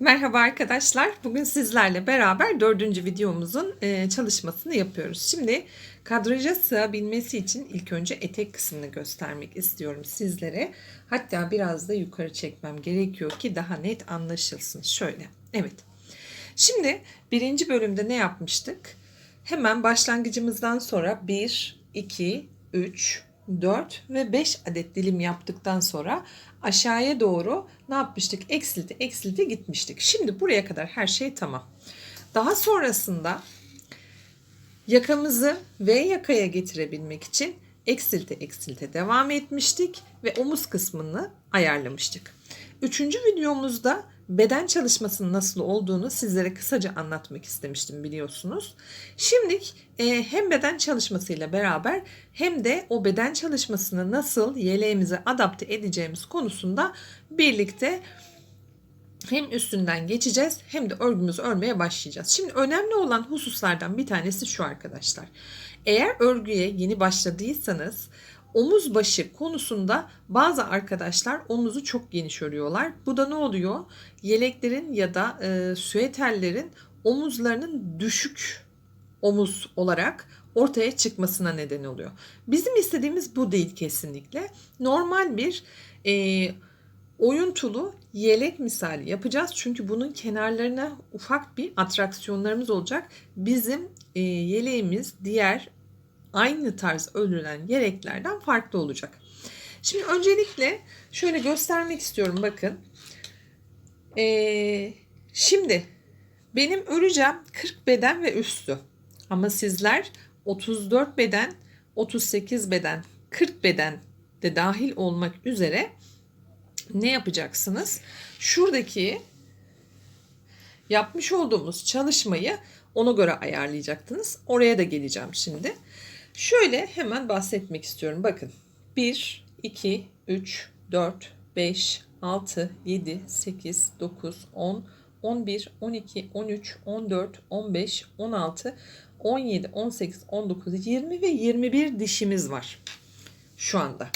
Merhaba arkadaşlar. Bugün sizlerle beraber dördüncü videomuzun e, çalışmasını yapıyoruz. Şimdi kadraja sığabilmesi için ilk önce etek kısmını göstermek istiyorum sizlere. Hatta biraz da yukarı çekmem gerekiyor ki daha net anlaşılsın. Şöyle. Evet. Şimdi birinci bölümde ne yapmıştık? Hemen başlangıcımızdan sonra 1, 2, 3, 4 ve 5 adet dilim yaptıktan sonra aşağıya doğru ne yapmıştık? Eksildi, eksildi gitmiştik. Şimdi buraya kadar her şey tamam. Daha sonrasında yakamızı V yakaya getirebilmek için eksilte eksilte devam etmiştik ve omuz kısmını ayarlamıştık. Üçüncü videomuzda beden çalışmasının nasıl olduğunu sizlere kısaca anlatmak istemiştim biliyorsunuz. Şimdi e, hem beden çalışmasıyla beraber hem de o beden çalışmasını nasıl yeleğimize adapte edeceğimiz konusunda birlikte hem üstünden geçeceğiz hem de örgümüzü örmeye başlayacağız. Şimdi önemli olan hususlardan bir tanesi şu arkadaşlar. Eğer örgüye yeni başladıysanız omuz başı konusunda bazı arkadaşlar omuzu çok geniş örüyorlar. Bu da ne oluyor? Yeleklerin ya da e, süeterlerin omuzlarının düşük omuz olarak ortaya çıkmasına neden oluyor. Bizim istediğimiz bu değil kesinlikle. Normal bir e, oyuntulu yelek misali yapacağız. Çünkü bunun kenarlarına ufak bir atraksiyonlarımız olacak. Bizim e, yeleğimiz diğer aynı tarz örülen yeleklerden farklı olacak. Şimdi öncelikle şöyle göstermek istiyorum bakın. Ee, şimdi benim öreceğim 40 beden ve üstü. Ama sizler 34 beden, 38 beden, 40 beden de dahil olmak üzere ne yapacaksınız? Şuradaki yapmış olduğumuz çalışmayı ona göre ayarlayacaktınız. Oraya da geleceğim şimdi. Şöyle hemen bahsetmek istiyorum. Bakın 1, 2, 3, 4, 5, 6, 7, 8, 9, 10, 11, 12, 13, 14, 15, 16, 17, 18, 19, 20 ve 21 dişimiz var şu anda.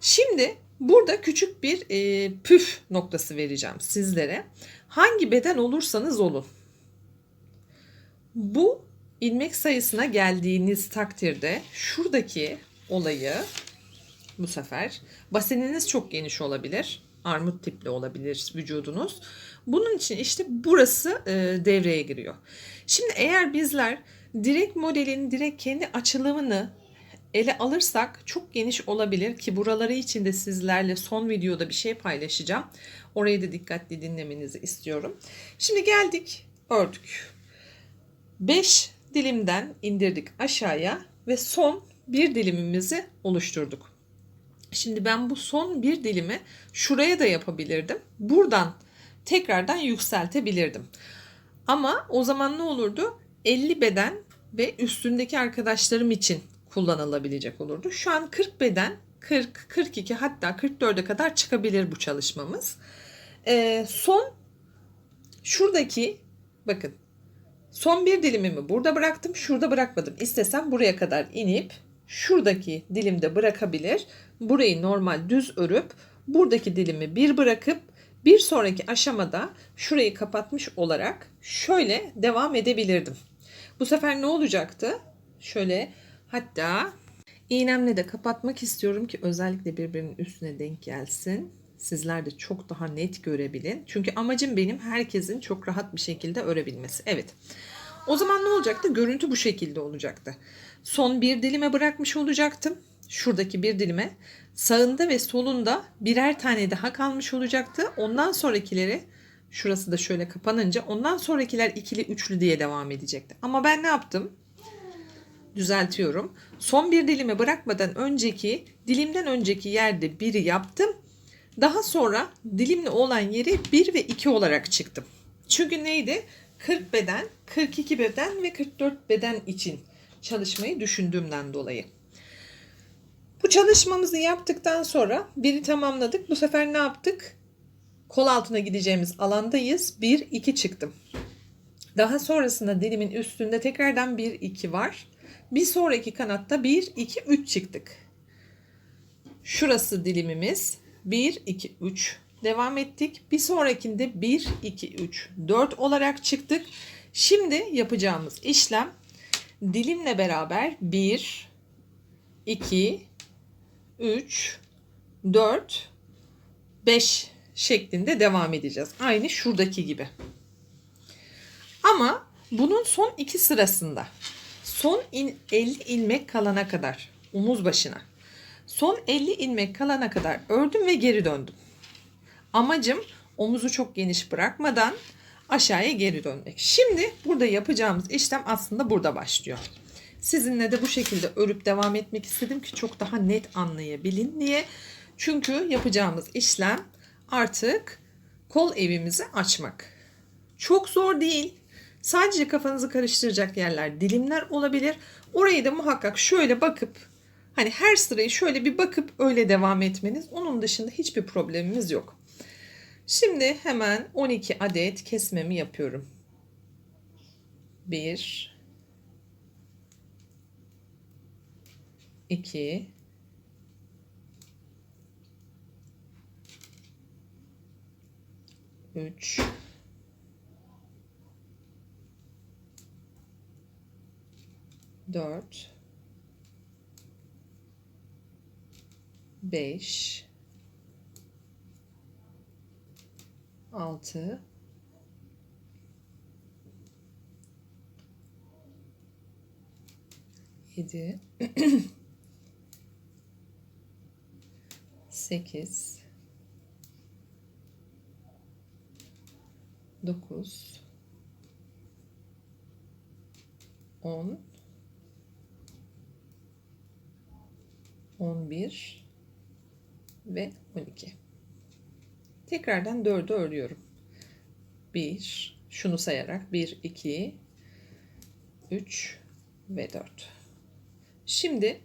Şimdi burada küçük bir e, püf noktası vereceğim sizlere. Hangi beden olursanız olun. Bu ilmek sayısına geldiğiniz takdirde şuradaki olayı bu sefer baseniniz çok geniş olabilir. Armut tipli olabilir vücudunuz. Bunun için işte burası e, devreye giriyor. Şimdi eğer bizler direkt modelin direkt kendi açılımını ele alırsak çok geniş olabilir ki buraları için de sizlerle son videoda bir şey paylaşacağım. Orayı da dikkatli dinlemenizi istiyorum. Şimdi geldik ördük. 5 dilimden indirdik aşağıya ve son bir dilimimizi oluşturduk. Şimdi ben bu son bir dilimi şuraya da yapabilirdim. Buradan tekrardan yükseltebilirdim. Ama o zaman ne olurdu? 50 beden ve üstündeki arkadaşlarım için kullanılabilecek olurdu. Şu an 40 beden, 40, 42 hatta 44'e kadar çıkabilir bu çalışmamız. Ee, son şuradaki bakın Son bir dilimimi burada bıraktım. Şurada bırakmadım. İstesem buraya kadar inip şuradaki dilimde bırakabilir. Burayı normal düz örüp buradaki dilimi bir bırakıp bir sonraki aşamada şurayı kapatmış olarak şöyle devam edebilirdim. Bu sefer ne olacaktı? Şöyle hatta iğnemle de kapatmak istiyorum ki özellikle birbirinin üstüne denk gelsin. Sizler de çok daha net görebilin. Çünkü amacım benim herkesin çok rahat bir şekilde örebilmesi. Evet. O zaman ne olacaktı? Görüntü bu şekilde olacaktı. Son bir dilime bırakmış olacaktım. Şuradaki bir dilime. Sağında ve solunda birer tane daha kalmış olacaktı. Ondan sonrakileri şurası da şöyle kapanınca ondan sonrakiler ikili üçlü diye devam edecekti. Ama ben ne yaptım? Düzeltiyorum. Son bir dilime bırakmadan önceki dilimden önceki yerde biri yaptım. Daha sonra dilimli olan yeri 1 ve 2 olarak çıktım. Çünkü neydi? 40 beden, 42 beden ve 44 beden için çalışmayı düşündüğümden dolayı. Bu çalışmamızı yaptıktan sonra biri tamamladık. Bu sefer ne yaptık? Kol altına gideceğimiz alandayız. 1 2 çıktım. Daha sonrasında dilimin üstünde tekrardan 1 2 var. Bir sonraki kanatta 1 2 3 çıktık. Şurası dilimimiz. 1 2 3 devam ettik. Bir sonrakinde 1, 2, 3, 4 olarak çıktık. Şimdi yapacağımız işlem dilimle beraber 1, 2, 3, 4, 5 şeklinde devam edeceğiz. Aynı şuradaki gibi. Ama bunun son iki sırasında son in, 50 ilmek kalana kadar omuz başına son 50 ilmek kalana kadar ördüm ve geri döndüm. Amacım omuzu çok geniş bırakmadan aşağıya geri dönmek. Şimdi burada yapacağımız işlem aslında burada başlıyor. Sizinle de bu şekilde örüp devam etmek istedim ki çok daha net anlayabilin diye. Çünkü yapacağımız işlem artık kol evimizi açmak. Çok zor değil. Sadece kafanızı karıştıracak yerler dilimler olabilir. Orayı da muhakkak şöyle bakıp hani her sırayı şöyle bir bakıp öyle devam etmeniz. Onun dışında hiçbir problemimiz yok. Şimdi hemen 12 adet kesmemi yapıyorum. 1 2 3 4 5 6 7 8 9 10 11 ve 12. Tekrardan 4'ü örüyorum. 1 şunu sayarak 1 2 3 ve 4. Şimdi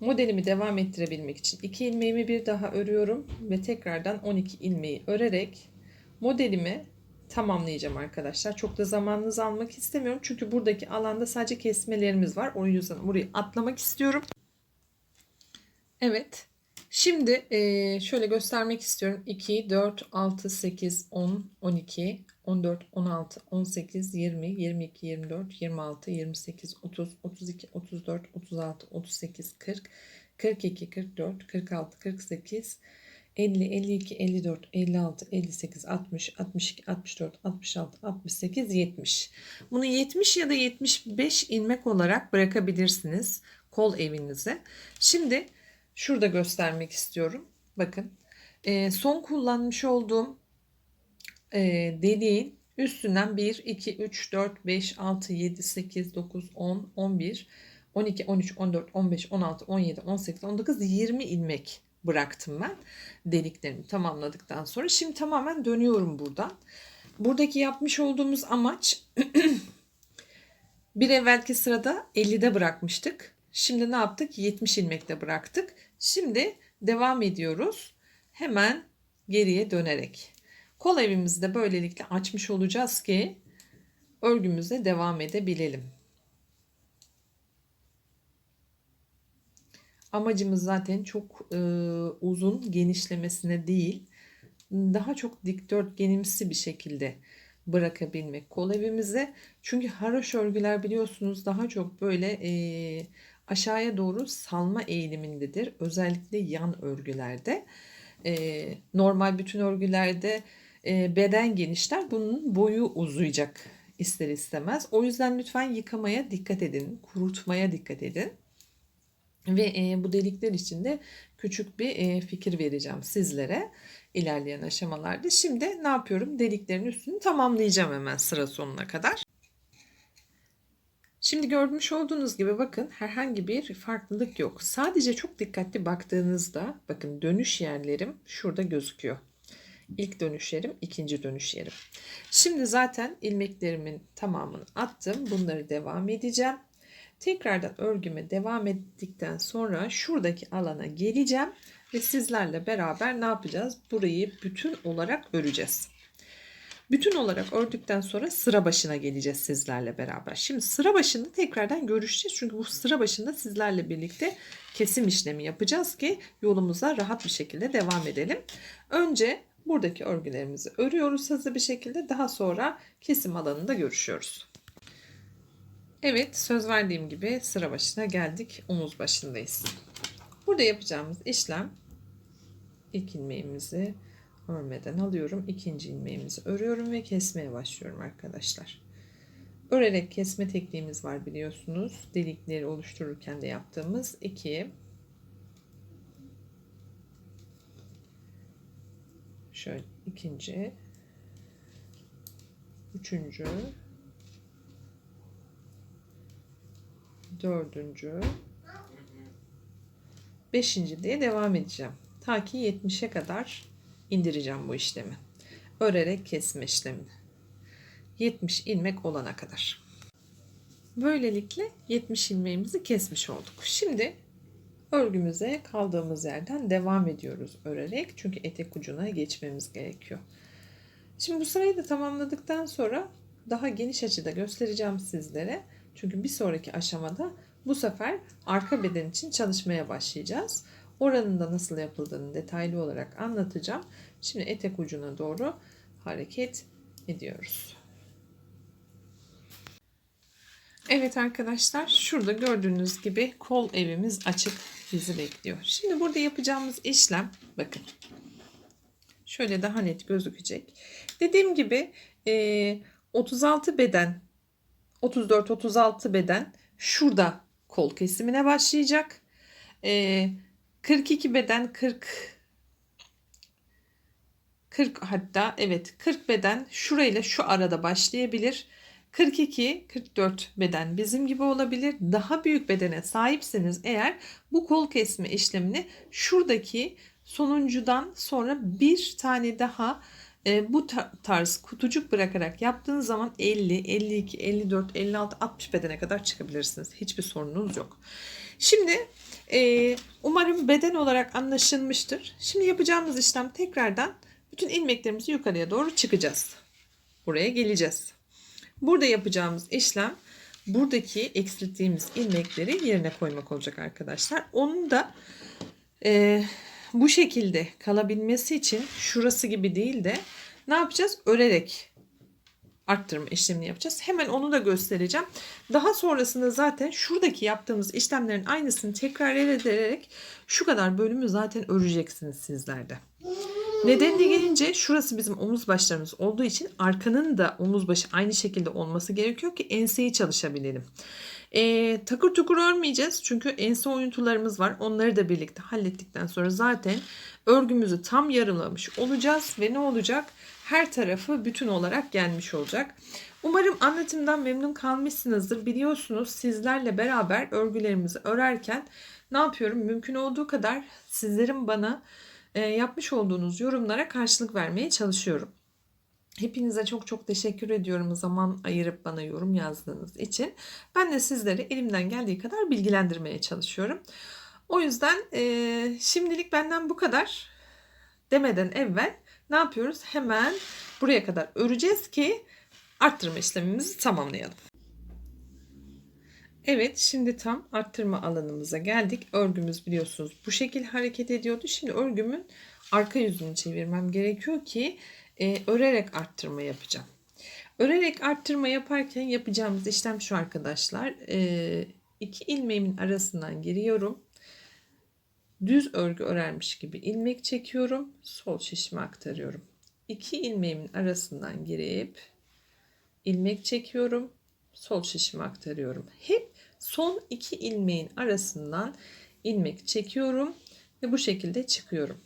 modelimi devam ettirebilmek için 2 ilmeğimi bir daha örüyorum ve tekrardan 12 ilmeği örerek modelimi tamamlayacağım arkadaşlar. Çok da zamanınızı almak istemiyorum. Çünkü buradaki alanda sadece kesmelerimiz var. O yüzden burayı atlamak istiyorum. Evet. Şimdi şöyle göstermek istiyorum. 2, 4, 6, 8, 10, 12, 14, 16, 18, 20, 22, 24, 26, 28, 30, 32, 34, 36, 38, 40, 42, 44, 46, 48, 50, 52, 54, 56, 58, 60, 62, 64, 66, 68, 70. Bunu 70 ya da 75 ilmek olarak bırakabilirsiniz kol evinize. Şimdi şurada göstermek istiyorum. Bakın e, son kullanmış olduğum e, deliğin üstünden 1, 2, 3, 4, 5, 6, 7, 8, 9, 10, 11, 12, 13, 14, 15, 16, 17, 18, 19, 20 ilmek bıraktım ben deliklerimi tamamladıktan sonra. Şimdi tamamen dönüyorum buradan. Buradaki yapmış olduğumuz amaç bir evvelki sırada 50'de bırakmıştık. Şimdi ne yaptık? 70 ilmekte bıraktık. Şimdi devam ediyoruz. Hemen geriye dönerek. Kol evimizi de böylelikle açmış olacağız ki örgümüze devam edebilelim. Amacımız zaten çok e, uzun genişlemesine değil, daha çok dikdörtgenimsi bir şekilde bırakabilmek kol evimize. Çünkü haroş örgüler biliyorsunuz daha çok böyle e, aşağıya doğru salma eğilimindedir. Özellikle yan örgülerde. E, normal bütün örgülerde e, beden genişler. Bunun boyu uzayacak ister istemez. O yüzden lütfen yıkamaya dikkat edin. Kurutmaya dikkat edin. Ve e, bu delikler için de küçük bir e, fikir vereceğim sizlere ilerleyen aşamalarda. Şimdi ne yapıyorum? Deliklerin üstünü tamamlayacağım hemen sıra sonuna kadar. Şimdi görmüş olduğunuz gibi bakın herhangi bir farklılık yok. Sadece çok dikkatli baktığınızda bakın dönüş yerlerim şurada gözüküyor. İlk dönüş yerim, ikinci dönüş yerim. Şimdi zaten ilmeklerimin tamamını attım. Bunları devam edeceğim. Tekrardan örgüme devam ettikten sonra şuradaki alana geleceğim ve sizlerle beraber ne yapacağız? Burayı bütün olarak öreceğiz. Bütün olarak ördükten sonra sıra başına geleceğiz sizlerle beraber. Şimdi sıra başında tekrardan görüşeceğiz. Çünkü bu sıra başında sizlerle birlikte kesim işlemi yapacağız ki yolumuza rahat bir şekilde devam edelim. Önce buradaki örgülerimizi örüyoruz hızlı bir şekilde. Daha sonra kesim alanında görüşüyoruz. Evet söz verdiğim gibi sıra başına geldik. Omuz başındayız. Burada yapacağımız işlem ilk ilmeğimizi örmeden alıyorum. ikinci ilmeğimizi örüyorum ve kesmeye başlıyorum arkadaşlar. Örerek kesme tekniğimiz var biliyorsunuz. Delikleri oluştururken de yaptığımız iki şöyle ikinci üçüncü dördüncü beşinci diye devam edeceğim. Ta ki 70'e kadar indireceğim bu işlemi. Örerek kesme işlemini. 70 ilmek olana kadar. Böylelikle 70 ilmeğimizi kesmiş olduk. Şimdi örgümüze kaldığımız yerden devam ediyoruz örerek. Çünkü etek ucuna geçmemiz gerekiyor. Şimdi bu sırayı da tamamladıktan sonra daha geniş açıda göstereceğim sizlere. Çünkü bir sonraki aşamada bu sefer arka beden için çalışmaya başlayacağız. Oranın da nasıl yapıldığını detaylı olarak anlatacağım. Şimdi etek ucuna doğru hareket ediyoruz. Evet arkadaşlar şurada gördüğünüz gibi kol evimiz açık bizi bekliyor. Şimdi burada yapacağımız işlem bakın şöyle daha net gözükecek. Dediğim gibi 36 beden 34-36 beden şurada kol kesimine başlayacak. 42 beden 40 40 hatta evet 40 beden şurayla şu arada başlayabilir. 42 44 beden bizim gibi olabilir. Daha büyük bedene sahipseniz eğer bu kol kesme işlemini şuradaki sonuncudan sonra bir tane daha e, bu tarz kutucuk bırakarak yaptığınız zaman 50, 52, 54, 56, 60 bedene kadar çıkabilirsiniz. Hiçbir sorununuz yok. Şimdi e, umarım beden olarak anlaşılmıştır. Şimdi yapacağımız işlem tekrardan bütün ilmeklerimizi yukarıya doğru çıkacağız. Buraya geleceğiz. Burada yapacağımız işlem buradaki eksilttiğimiz ilmekleri yerine koymak olacak arkadaşlar. Onun da e, bu şekilde kalabilmesi için şurası gibi değil de ne yapacağız? Örerek arttırma işlemini yapacağız. Hemen onu da göstereceğim. Daha sonrasında zaten şuradaki yaptığımız işlemlerin aynısını tekrar ederek şu kadar bölümü zaten öreceksiniz sizlerde. Nedenine gelince şurası bizim omuz başlarımız olduğu için arkanın da omuz başı aynı şekilde olması gerekiyor ki enseyi çalışabilelim. E, takır tukur örmeyeceğiz çünkü ense oyuntularımız var. Onları da birlikte hallettikten sonra zaten örgümüzü tam yarılamış olacağız ve ne olacak? Her tarafı bütün olarak gelmiş olacak. Umarım anlatımdan memnun kalmışsınızdır. Biliyorsunuz sizlerle beraber örgülerimizi örerken ne yapıyorum? Mümkün olduğu kadar sizlerin bana yapmış olduğunuz yorumlara karşılık vermeye çalışıyorum. Hepinize çok çok teşekkür ediyorum zaman ayırıp bana yorum yazdığınız için. Ben de sizleri elimden geldiği kadar bilgilendirmeye çalışıyorum. O yüzden e, şimdilik benden bu kadar demeden evvel ne yapıyoruz? Hemen buraya kadar öreceğiz ki arttırma işlemimizi tamamlayalım. Evet şimdi tam arttırma alanımıza geldik. Örgümüz biliyorsunuz bu şekilde hareket ediyordu. Şimdi örgümün arka yüzünü çevirmem gerekiyor ki e, örerek arttırma yapacağım. Örerek arttırma yaparken yapacağımız işlem şu arkadaşlar. E, iki ilmeğimin arasından giriyorum. Düz örgü örermiş gibi ilmek çekiyorum. Sol şişime aktarıyorum. İki ilmeğimin arasından girip ilmek çekiyorum. Sol şişime aktarıyorum. Hep son iki ilmeğin arasından ilmek çekiyorum ve bu şekilde çıkıyorum.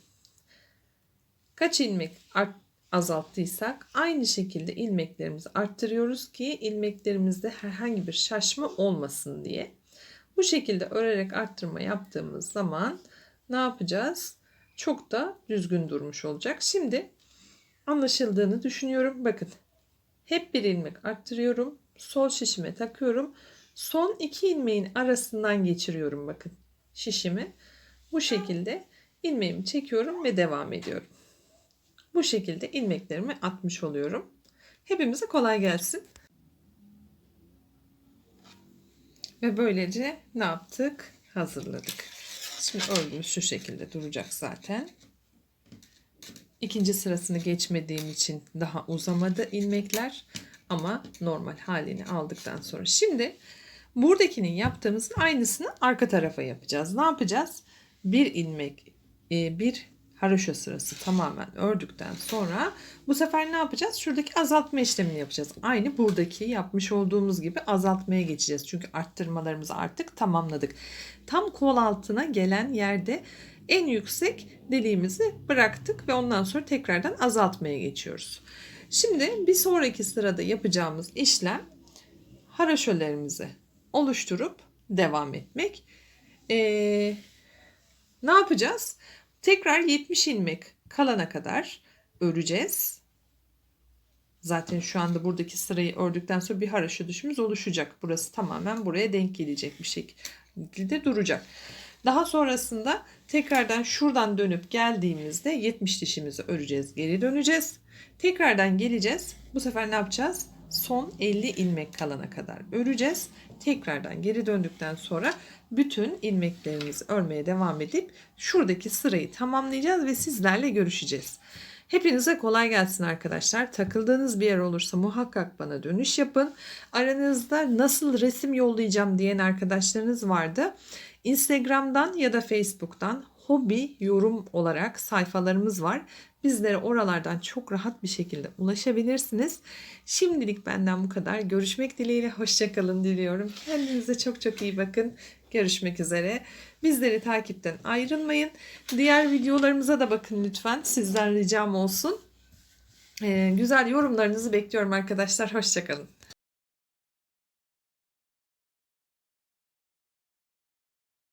Kaç ilmek art azalttıysak aynı şekilde ilmeklerimizi arttırıyoruz ki ilmeklerimizde herhangi bir şaşma olmasın diye. Bu şekilde örerek arttırma yaptığımız zaman ne yapacağız? Çok da düzgün durmuş olacak. Şimdi anlaşıldığını düşünüyorum. Bakın hep bir ilmek arttırıyorum. Sol şişime takıyorum. Son iki ilmeğin arasından geçiriyorum bakın şişimi. Bu şekilde ilmeğimi çekiyorum ve devam ediyorum. Bu şekilde ilmeklerimi atmış oluyorum. Hepimize kolay gelsin. Ve böylece ne yaptık? Hazırladık. Şimdi örgümüz şu şekilde duracak zaten. İkinci sırasını geçmediğim için daha uzamadı ilmekler ama normal halini aldıktan sonra. Şimdi buradakinin yaptığımızın aynısını arka tarafa yapacağız. Ne yapacağız? Bir ilmek, e, bir haroşa sırası tamamen ördükten sonra bu sefer ne yapacağız? Şuradaki azaltma işlemini yapacağız. Aynı buradaki yapmış olduğumuz gibi azaltmaya geçeceğiz. Çünkü arttırmalarımızı artık tamamladık. Tam kol altına gelen yerde en yüksek deliğimizi bıraktık ve ondan sonra tekrardan azaltmaya geçiyoruz. Şimdi bir sonraki sırada yapacağımız işlem haraşolarımızı oluşturup devam etmek. Ee, ne yapacağız? Tekrar 70 ilmek kalana kadar öreceğiz. Zaten şu anda buradaki sırayı ördükten sonra bir haraşo düşümüz oluşacak. Burası tamamen buraya denk gelecek bir şekilde duracak. Daha sonrasında tekrardan şuradan dönüp geldiğimizde 70 dişimizi öreceğiz. Geri döneceğiz. Tekrardan geleceğiz. Bu sefer ne yapacağız? Son 50 ilmek kalana kadar öreceğiz. Tekrardan geri döndükten sonra bütün ilmeklerimizi örmeye devam edip şuradaki sırayı tamamlayacağız ve sizlerle görüşeceğiz. Hepinize kolay gelsin arkadaşlar. Takıldığınız bir yer olursa muhakkak bana dönüş yapın. Aranızda nasıl resim yollayacağım diyen arkadaşlarınız vardı. Instagram'dan ya da Facebook'tan hobi yorum olarak sayfalarımız var. Bizlere oralardan çok rahat bir şekilde ulaşabilirsiniz. Şimdilik benden bu kadar. Görüşmek dileğiyle hoşçakalın diliyorum. Kendinize çok çok iyi bakın. Görüşmek üzere. Bizleri takipten ayrılmayın. Diğer videolarımıza da bakın lütfen. Sizden ricam olsun. Ee, güzel yorumlarınızı bekliyorum arkadaşlar. Hoşçakalın.